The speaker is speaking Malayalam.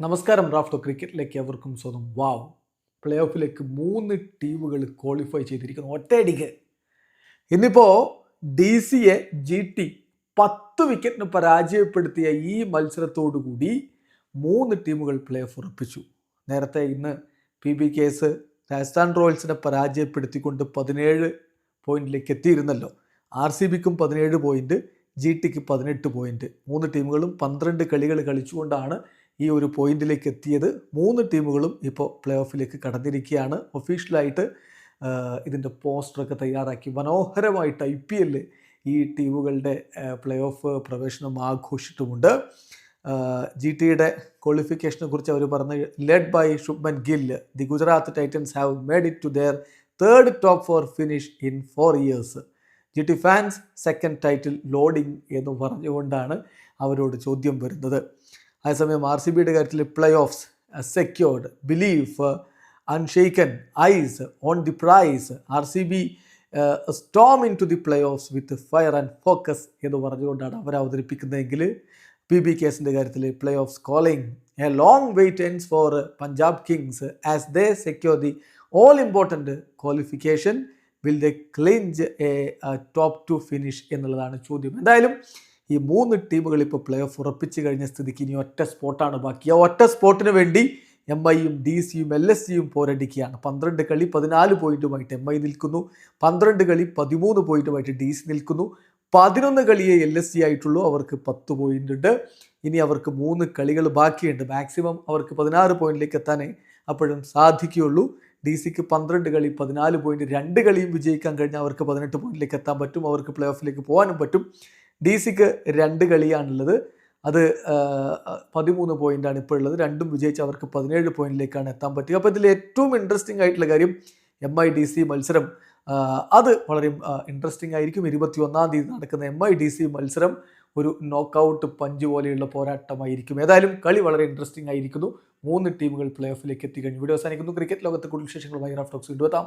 നമസ്കാരം റാഫ്റ്റോ ക്രിക്കറ്റിലേക്ക് എവർക്കും സ്വന്തം വാവ്. പ്ലേ ഓഫിലേക്ക് മൂന്ന് ടീമുകൾ ക്വാളിഫൈ ചെയ്തിരിക്കുന്നു. ഒറ്റയടിക്ക് ഇന്നിപ്പോൾ ഡി സിയെ ജി ടി പത്ത് വിക്കറ്റിന് പരാജയപ്പെടുത്തിയ ഈ മത്സരത്തോടു കൂടി മൂന്ന് ടീമുകൾ പ്ലേ ഓഫ് ഉറപ്പിച്ചു. നേരത്തെ ഇന്ന് പി ബി കേസ് രാജസ്ഥാൻ റോയൽസിനെ പരാജയപ്പെടുത്തിക്കൊണ്ട് പതിനേഴ് പോയിന്റിലേക്ക് എത്തിയിരുന്നല്ലോ. ആർ സി ബിക്കും പതിനേഴ് പോയിന്റ് ജി ടിക്ക് പതിനെട്ട് പോയിന്റ്. മൂന്ന് ടീമുകളും പന്ത്രണ്ട് കളികൾ കളിച്ചുകൊണ്ടാണ് ഈ ഒരു പോയിന്റിലേക്ക് എത്തിയത് മൂന്ന് ടീമുകളും ഇപ്പോൾ പ്ലേ ഓഫിലേക്ക് കടന്നിരിക്കുകയാണ് ഒഫീഷ്യലായിട്ട് ഇതിന്റെ പോസ്റ്ററൊക്കെ തയ്യാറാക്കി. മനോഹരമായിട്ട് ഐ പി എല്ലിൽ ഈ ടീമുകളുടെ പ്ലേ ഓഫ് പ്രവേശനം ആഘോഷിച്ചിട്ടുമുണ്ട്. ജി ടിയുടെ ക്വാളിഫിക്കേഷനെ കുറിച്ച് അവർ പറഞ്ഞ് led by Shubman Gill the Gujarat Titans have made it to their third top four finish in four years G T fans second title loading എന്ന് പറഞ്ഞുകൊണ്ടാണ് അവരോട് ചോദ്യം വരുന്നത്. അതേസമയം ആർ സി ബിയുടെ കാര്യത്തിൽ playoffs secured belief unshaken eyes on the prize R C B storm into the playoffs with fire and focus എന്ന് പറഞ്ഞുകൊണ്ടാണ് അവർ അവതരിപ്പിക്കുന്നതെങ്കിൽ പി ബി കേസിന്റെ കാര്യത്തിൽ playoffs calling a long wait ends for Punjab Kings as they secure the all important qualification will they clinch a top two finish എന്നുള്ളതാണ് ചോദ്യം. എന്തായാലും ഈ മൂന്ന് ടീമുകൾ ഇപ്പോൾ പ്ലേ ഓഫ് ഉറപ്പിച്ച് കഴിഞ്ഞ സ്ഥിതിക്ക് ഇനി ഒറ്റ സ്പോട്ടാണ് ബാക്കി. ആ ഒറ്റ സ്പോട്ടിന് വേണ്ടി എം ഐയും ഡി സിയും എൽ എസ് സിയും പോരടിക്കുകയാണ്. പന്ത്രണ്ട് കളി പതിനാല് പോയിന്റുമായിട്ട് എം ഐ നിൽക്കുന്നു. പന്ത്രണ്ട് കളി പതിമൂന്ന് പോയിന്റുമായിട്ട് ഡി സി നിൽക്കുന്നു. പതിനൊന്ന് കളിയെ എൽ എസ് സി ആയിട്ടുള്ളൂ. അവർക്ക് പത്ത് പോയിന്റ് ഉണ്ട് ഇനി അവർക്ക് മൂന്ന് കളികൾ ബാക്കിയുണ്ട്. മാക്സിമം അവർക്ക് പതിനാറ് പോയിന്റിലേക്ക് എത്താനേ അപ്പോഴും സാധിക്കുകയുള്ളൂ. ഡി സിക്ക് പന്ത്രണ്ട് കളി പതിനാല് പോയിന്റ് രണ്ട് കളിയും വിജയിക്കാൻ കഴിഞ്ഞാൽ അവർക്ക് പതിനെട്ട് പോയിന്റിലേക്ക് എത്താൻ പറ്റും. അവർക്ക് പ്ലേ ഓഫിലേക്ക് പോകാനും പറ്റും. ഡി സിക്ക് രണ്ട് കളിയാണുള്ളത്. അത് പതിമൂന്ന് പോയിന്റാണ് ഇപ്പോൾ ഉള്ളത് രണ്ടും വിജയിച്ച് അവർക്ക് പതിനേഴ് പോയിന്റിലേക്കാണ് എത്താൻ പറ്റുക അപ്പോൾ ഇതിൽ ഏറ്റവും ഇൻട്രസ്റ്റിംഗ് ആയിട്ടുള്ള കാര്യം എം ഐ ഡി സി മത്സരം അത് വളരെ ഇൻട്രസ്റ്റിംഗ് ആയിരിക്കും. ഇരുപത്തി ഒന്നാം തീയതി നടക്കുന്ന എം ഐ ഡി സി മത്സരം ഒരു നോക്കൗട്ട് പഞ്ച് പോലെയുള്ള പോരാട്ടമായിരിക്കും. ഏതായാലും കളി വളരെ ഇൻട്രസ്റ്റിംഗ് ആയിരിക്കുന്നു. മൂന്ന് ടീമുകൾ പ്ലേ ഓഫിലേക്ക് എത്തിക്കഴിഞ്ഞു വീഡിയോ അവസാനിക്കുന്നു. ക്രിക്കറ്റ് ലോകത്ത് കൂടുതൽ വിശേഷങ്ങളുമായി റാഫ് ടോക്സ് കൊണ്ടുവെത്താം